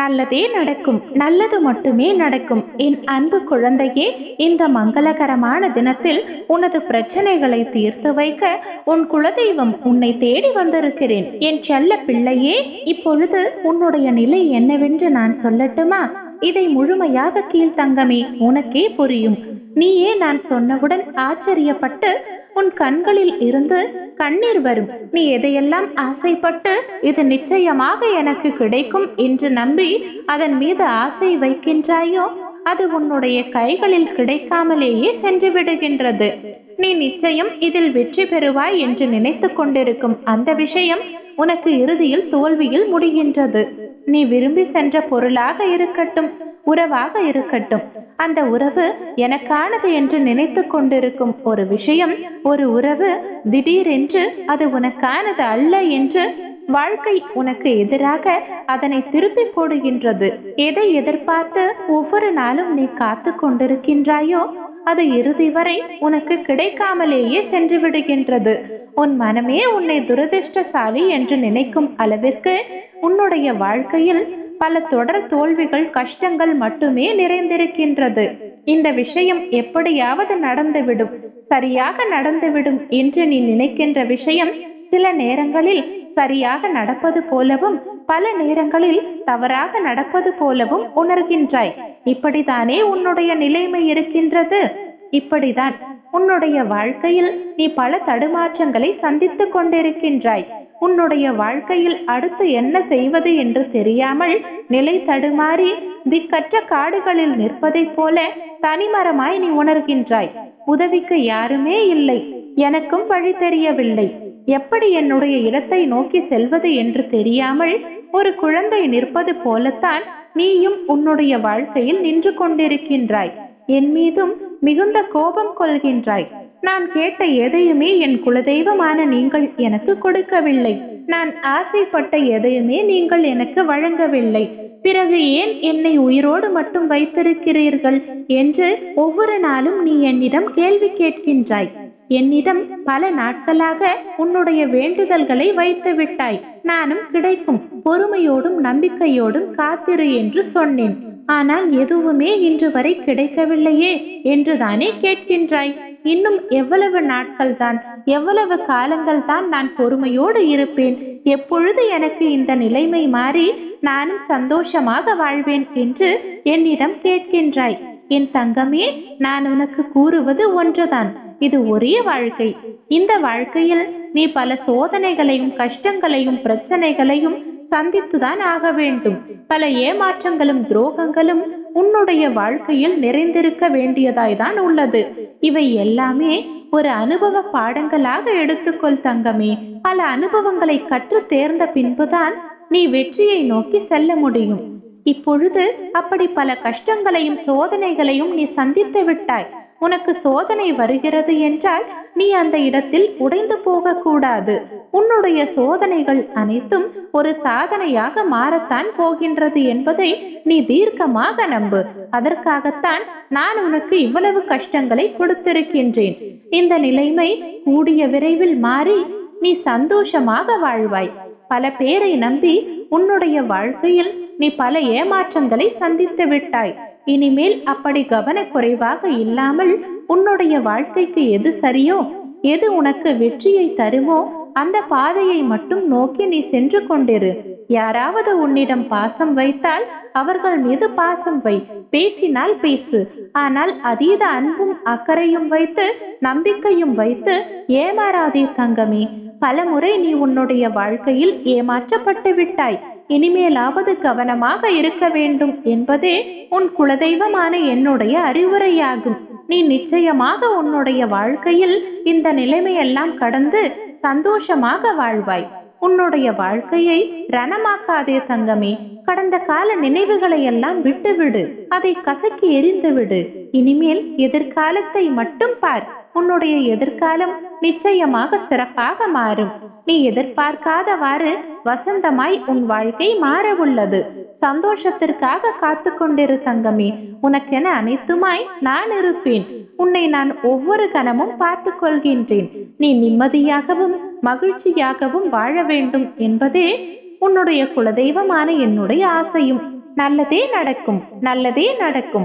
நல்லதே நடக்கும் நல்லது மட்டுமே நடக்கும். என் அன்பு குழந்தையே இந்த மங்களகரமான தினத்தில் உனது பிரச்சனைகளை தீர்த்து வைக்க உன் குலதெய்வம் உன்னை தேடி வந்திருக்கிறேன். என் செல்ல பிள்ளையே இப்பொழுது உன்னுடைய நிலை என்னவென்று நான் சொல்லட்டுமா? இதை முழுமையாக கீழ்த்தங்கமே உனக்கே புரியும். நீயே நான் சொன்னவுடன் ஆச்சரியப்பட்டு உன் கண்களில் இருந்து கண்ணீர் வரும். நீ எதையெல்லாம் ஆசைப்பட்டு இது நிச்சயமாக எனக்கு கிடைக்கும் என்று நம்பி அதன் மீது ஆசை வைக்கின்றாயோ அது உன்னுடைய கைகளில் கிடைக்காமலேயே சென்று விடுகின்றது. நீ நிச்சயம் இதில் வெற்றி பெறுவாய் என்று நினைத்து கொண்டிருக்கும் அந்த விஷயம் உனக்கு இறுதியில் தோல்வியில் முடிகின்றது. நீ விரும்பி சென்ற பொருளாக இருக்கட்டும். உறவாக இருக்கட்டும். அந்த உறவு எனக்கானது என்று நினைத்து கொண்டிருக்கும் ஒரு விஷயம் ஒரு உறவு திடீரென்று அது உனக்கானது அல்ல என்று வாழ்க்கை உனக்கு எதிராக அதனை திருப்பி போடுகின்றது. எதை எதிர்பார்த்து ஒவ்வொரு நாளும் நீ காத்து கொண்டிருக்கின்றாயோ அது இறுதி வரை உனக்கு கிடைக்காமலேயே சென்று விடுகின்றது. உன் மனமே உன்னை துரதிர்ஷ்டசாலி என்று நினைக்கும் அளவிற்கு உன்னுடைய வாழ்க்கையில் பல தொடர் தோல்விகள் கஷ்டங்கள் மட்டுமே நிறைந்திருக்கின்றது. இந்த விஷயம் எப்படியாவது நடந்துவிடும். சரியாக நடந்துவிடும் என்று நீ நினைக்கின்ற விஷயம் சில நேரங்களில் சரியாக நடப்பது போலவும் பல நேரங்களில் தவறாக நடப்பது போலவும் உணர்கின்றாய். இப்படித்தானே உன்னுடைய நிலைமை இருக்கின்றது? இப்படிதான் உன்னுடைய வாழ்க்கையில் நீ பல தடுமாற்றங்களை சந்தித்துக் கொண்டிருக்கின்றாய். உன்னுடைய வாழ்க்கையில் அடுத்து என்ன செய்வது என்று தெரியாமல் நிலை தடுமாறி திக்கற்ற காடுகளில் நிற்பதைப் போல தனிமரமாய் நீ உணர்கின்றாய். உதவிக்கு யாருமே இல்லை. எனக்கும் வழி தெரியவில்லை. எப்படி என்னுடைய இடத்தை நோக்கி செல்வது என்று தெரியாமல் ஒரு குழந்தை நிற்பது போலத்தான் நீயும் உன்னுடைய வாழ்க்கையில் நின்று கொண்டிருக்கின்றாய். என் மீதும் மிகுந்த கோபம் கொள்கின்றாய். நான் கேட்ட எதையுமே என் குலதெய்வமான நீங்கள் எனக்கு கொடுக்கவில்லை. நான் ஆசைப்பட்ட எதையுமே நீங்கள் எனக்கு வழங்கவில்லை. பிறகு ஏன் என்னை உயிரோடு மட்டும் வைத்திருக்கிறீர்கள் என்று ஒவ்வொரு நாளும் நீ என்னிடம் கேள்வி கேட்கின்றாய். என்னிடம் பல நாட்களாக உன்னுடைய வேண்டுதல்களை வைத்து விட்டாய் நானும் கிடைக்கும் பொறுமையோடும் நம்பிக்கையோடும் காத்திரு என்று சொன்னேன். ஆனால் எதுவுமே இன்று வரை கிடைக்கவில்லையே என்றுதானே கேட்கின்றாய். இன்னும் எவ்வளவு நாட்கள் தான் எவ்வளவு காலங்கள் தான் நான் பொறுமையோடு இருப்பேன்? எப்பொழுது எனக்கு இந்த நிலைமை மாறி நானும் சந்தோஷமாக வாழ்வேன் என்று என்னிடம் கேட்கின்றாய். என் தங்கமே நான் உனக்கு கூறுவது ஒன்றுதான். இது ஒரே வாழ்க்கை. இந்த வாழ்க்கையில் நீ பல சோதனைகளையும் கஷ்டங்களையும் பிரச்சனைகளையும் சந்தித்துதான் ஆக வேண்டும். பல ஏமாற்றங்களும் துரோகங்களும் உன்னுடைய வாழ்க்கையில் நிறைந்திருக்க வேண்டியதாய்தான் உள்ளது. இவை எல்லாமே ஒரு அனுபவ பாடங்களாக எடுத்துக்கொள் தங்கமே. பல அனுபவங்களை கற்று தேர்ந்த பின்புதான் நீ வெற்றியை நோக்கி செல்ல முடியும். இப்பொழுது அப்படி பல கஷ்டங்களையும் சோதனைகளையும் நீ சந்தித்து விட்டாய். உனக்கு சோதனை வருகிறது என்றால் நீ அந்த இடத்தில் உடைந்து போகக்கூடாது. உன்னுடைய சோதனைகள் அனைத்தும் ஒரு சாதனையாக மாறத்தான் போகின்றது என்பதை நீ தீர்க்கமாக நம்பு. அதற்காகத்தான் நான் உனக்கு இவ்வளவு கஷ்டங்களை கொடுத்திருக்கின்றேன். இந்த நிலைமை கூடிய விரைவில் மாறி நீ சந்தோஷமாக வாழ்வாய். பல பேரை நம்பி உன்னுடைய வாழ்க்கையில் நீ பல ஏமாற்றங்களை சந்தித்து விட்டாய். இனிமேல் அப்படி கவனக்குறைவாக இல்லாமல் உன்னுடைய வாழ்க்கைக்கு எது சரியோ எது உனக்கு வெற்றியை தருமோ அந்த பாதையை மட்டும் நோக்கி நீ சென்று கொண்டிரு. யாராவது உன்னிடம் பாசம் வைத்தால் அவர்கள் மீது பாசம் வை. பேசினால் பேசு. ஆனால் அதீத அன்பும் அக்கறையும் வைத்து நம்பிக்கையும் வைத்து ஏமாறாதே தங்கமே. பலமுறை நீ உன்னுடைய வாழ்க்கையில் ஏமாற்றப்பட்டு விட்டாய். இனிமேலாவது கவனமாக இருக்க வேண்டும் என்பதே உன் குலதெய்வமான என்னுடைய அறிவுரையாகும். நீ நிச்சயமாக உன்னுடைய வாழ்க்கையில் இந்த நிலைமையெல்லாம் கடந்து சந்தோஷமாக வாழ்வாய். உன்னுடைய வாழ்க்கையை ரணமாக்காதே தங்கமே. கடந்த கால நினைவுகளை எல்லாம் விட்டுவிடு. அதை கசக்கி எரிந்துவிடு இனிமேல் எதிர்காலத்தை மட்டும் பார். உன்னுடைய எதிர்காலம் நிச்சயமாக சிறப்பாக மாறும். நீ எதிர்பார்க்காதவாறு வசந்தமாய் உன் வாழ்க்கை மாற உள்ளது சந்தோஷத்திற்காக காத்து கொண்டிரு தங்கமே. உனக்கென அனைத்துமாய் நான் இருப்பேன். உன்னை நான் ஒவ்வொரு கணமும் பார்த்துக் கொள்கின்றேன் நீ நிம்மதியாகவும் மகிழ்ச்சியாகவும் வாழ வேண்டும் என்பதே உன்னுடைய குலதெய்வமான என்னுடைய ஆசையும். நல்லதே நடக்கும் நல்லதே நடக்கும்.